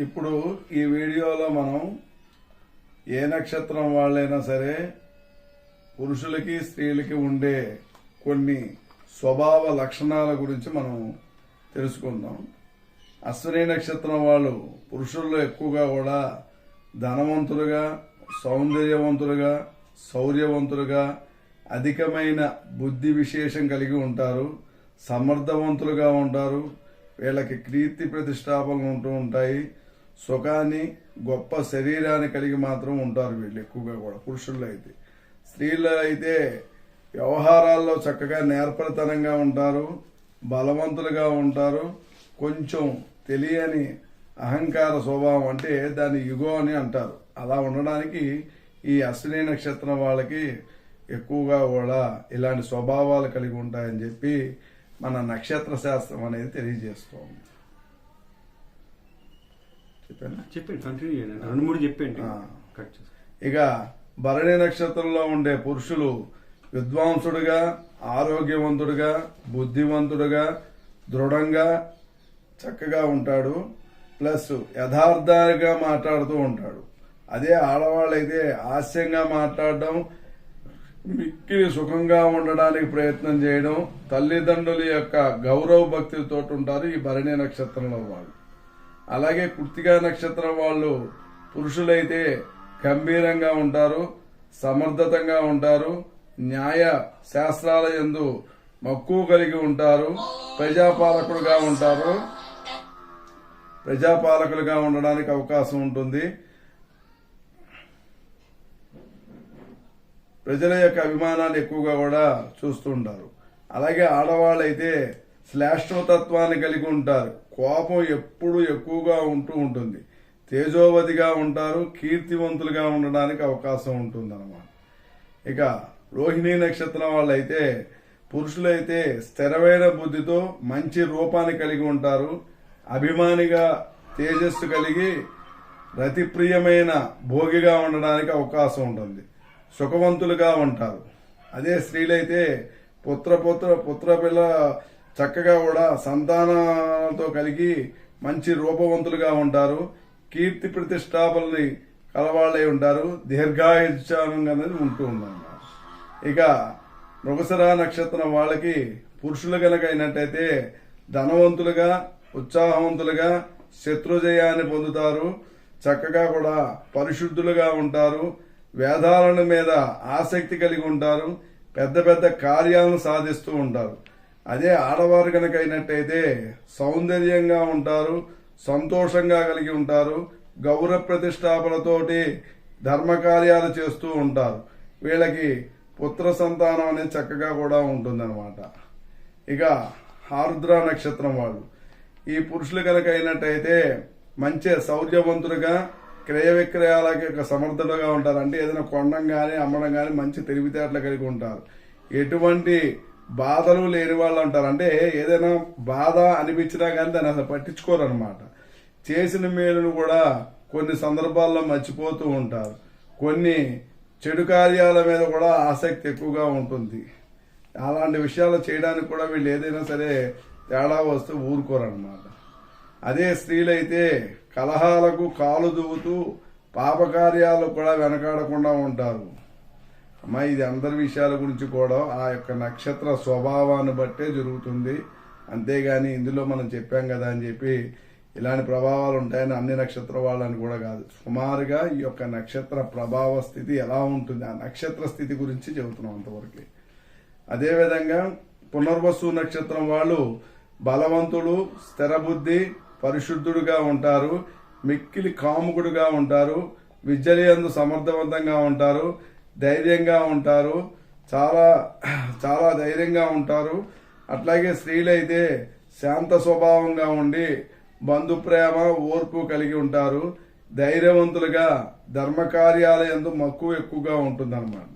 ఇప్పుడు ఈ వీడియోలో మనం ఏ నక్షత్రం వాళ్ళైనా సరే పురుషులకి స్త్రీలకి ఉండే కొన్ని స్వభావ లక్షణాల గురించి మనం తెలుసుకుందాం. అశ్విని నక్షత్రం వాళ్ళు పురుషుల్లో ఎక్కువగా కూడా ధనవంతులుగా సౌందర్యవంతులుగా శౌర్యవంతులుగా అధికమైన బుద్ధి విశేషం కలిగి ఉంటారు సమర్థవంతులుగా ఉంటారు వీళ్ళకి కీర్తి ప్రతిష్టాపనలు ఉంటూ ఉంటాయి సుఖాన్ని గొప్ప శరీరాన్ని కలిగి మాత్రం ఉంటారు వీళ్ళు ఎక్కువగా కూడా పురుషుల్లో అయితే. స్త్రీల్లో అయితే వ్యవహారాల్లో చక్కగా నేర్పరితనంగా ఉంటారు బలవంతులుగా ఉంటారు. కొంచెం తెలియని అహంకార స్వభావం అంటే దాన్ని యుగో అని అంటారు. అలా ఉండడానికి ఈ అశ్విని నక్షత్రం వాళ్ళకి ఎక్కువగా కూడా ఇలాంటి స్వభావాలు కలిగి ఉంటాయని చెప్పి మన నక్షత్ర శాస్త్రం అనేది తెలియజేస్తోంది. చెప్పాను. చెప్పండి కంటిన్యూ చేయండి. రెండు మూడు చెప్పండి. కట్ ఇక భరణి నక్షత్రంలో ఉండే పురుషులు విద్వాంసుడుగా ఆరోగ్యవంతుడుగా బుద్ధివంతుడుగా దృఢంగా చక్కగా ఉంటాడు. ప్లస్ యథార్థంగా మాట్లాడుతూ ఉంటాడు. అదే ఆడవాళ్ళైతే హాస్యంగా మాట్లాడడం మిక్కిలి సుఖంగా ఉండడానికి ప్రయత్నం చేయడం తల్లిదండ్రుల యొక్క గౌరవ భక్తితో ఉంటారు ఈ భరణి నక్షత్రంలో వాళ్ళు. అలాగే కృత్తికా నక్షత్రం వాళ్ళు పురుషులైతే గంభీరంగా ఉంటారు సమర్థతంగా ఉంటారు న్యాయ శాస్త్రాల ఎందు మక్కువ కలిగి ఉంటారు ప్రజాపాలకులుగా ఉంటారు. ప్రజాపాలకులుగా ఉండడానికి అవకాశం ఉంటుంది. ప్రజల యొక్క అభిమానాన్ని ఎక్కువగా కూడా చూస్తుంటారు అలాగే ఆడవాళ్ళైతే శ్లేష్మతత్వాన్ని కలిగి ఉంటారు. కోపం ఎప్పుడు ఎక్కువగా ఉంటూ ఉంటుంది. తేజోవతిగా ఉంటారు. కీర్తివంతులుగా ఉండడానికి అవకాశం ఉంటుంది ఇక రోహిణీ నక్షత్రం వాళ్ళైతే పురుషులైతే స్థిరమైన బుద్ధితో మంచి రూపాన్ని కలిగి ఉంటారు. అభిమానిగా తేజస్సు కలిగి రతిప్రియమైన భోగిగా ఉండడానికి అవకాశం ఉంటుంది. సుఖవంతులుగా ఉంటారు. అదే స్త్రీలైతే పుత్ర పుత్ర పుత్ర పిల్ల చక్కగా కూడా సంతానాలతో కలిగి మంచి రూపవంతులుగా ఉంటారు. కీర్తి ప్రతిష్టాపనని కలవాళ్ళై ఉంటారు. దీర్ఘాయుష్యానం అనేది ఉంటూ ఉందన్నమాట. ఇక మృగసరా నక్షత్రం వాళ్ళకి పురుషులు గనక అయినట్టయితే ధనవంతులుగా ఉత్సాహవంతులుగా శత్రుజయాన్ని పొందుతారు. చక్కగా కూడా పరిశుద్ధులుగా ఉంటారు. వేదాలను మీద ఆసక్తి కలిగి ఉంటారు. పెద్ద పెద్ద కార్యాలను సాధిస్తూ ఉంటారు. అదే ఆడవారు కనుక అయినట్టయితే సౌందర్యంగా ఉంటారు సంతోషంగా కలిగి ఉంటారు గౌరవ ప్రతిష్టాపనతోటి ధర్మకార్యాలు చేస్తూ ఉంటారు. వీళ్ళకి పుత్ర సంతానం అనేది చక్కగా కూడా ఉంటుందన్నమాట. ఇక ఆరుద్ర నక్షత్రం వాళ్ళు. ఈ పురుషులు కనుక అయినట్టయితే మంచి శౌర్యవంతులుగా క్రయ విక్రయాలకి ఒక సమర్థులుగా ఉంటారు. అంటే ఏదైనా కొండం కానీ అమ్మడం కానీ మంచి తెలివితేటలు కలిగి ఉంటారు. ఎటువంటి బాధలు లేని వాళ్ళు అంటారు. అంటే ఏదైనా బాధ అనిపించినా కానీ దాన్ని అసలు పట్టించుకోరు అనమాట చేసిన మేలును కూడా కొన్ని సందర్భాల్లో మర్చిపోతూ ఉంటారు. కొన్ని చెడు కార్యాల మీద కూడా ఆసక్తి ఎక్కువగా ఉంటుంది. అలాంటి విషయాలు చేయడానికి కూడా వీళ్ళు ఏదైనా సరే తేడా వస్తే ఊరుకోరన్నమాట. అదే స్త్రీలైతే కలహాలకు కాలు దువ్వుతూ పాపకార్యాలు కూడా వెనకాడకుండా ఉంటారు. అమ్మా ఇది అందరి విషయాల గురించి కూడా ఆ యొక్క నక్షత్ర స్వభావాన్ని బట్టే జరుగుతుంది. అంతేగాని ఇందులో మనం చెప్పాం కదా అని చెప్పి ఇలాంటి ప్రభావాలు ఉంటాయని అన్ని నక్షత్ర వాళ్ళని కూడా కాదు. సుమారుగా ఈ యొక్క నక్షత్ర ప్రభావ స్థితి ఎలా ఉంటుంది? ఆ నక్షత్ర స్థితి గురించి చెబుతున్నాం అంతవరకు. అదేవిధంగా పునర్వసు నక్షత్రం వాళ్ళు బలవంతుడు స్థిరబుద్ధి పరిశుద్ధుడుగా ఉంటారు మిక్కిలి కాముకుడుగా ఉంటారు విద్యలందు సమర్థవంతంగా ఉంటారు ధైర్యంగా ఉంటారు. చాలా చాలా ధైర్యంగా ఉంటారు. అట్లాగే స్త్రీలైతే శాంత స్వభావంగా ఉండి బంధు ప్రేమ ఓర్పు కలిగి ఉంటారు. ధైర్యవంతులుగా ధర్మకార్యాలయందు మక్కువ ఎక్కువగా ఉంటుందన్నమాట.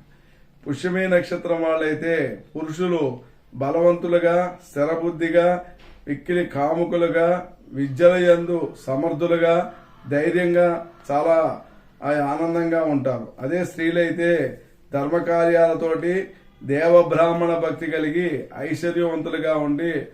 పుష్యమి నక్షత్రం వాళ్ళైతే పురుషులు బలవంతులుగా స్థిరబుద్ధిగా పిక్కిలి కాముకులుగా విద్యలయందు సమర్థులుగా ధైర్యంగా చాలా ఆనందంగా ఉంటారు. అదే స్త్రీలైతే ధర్మకార్యాలతోటి దేవబ్రాహ్మణ భక్తి కలిగి ఐశ్వర్యవంతులుగా ఉండి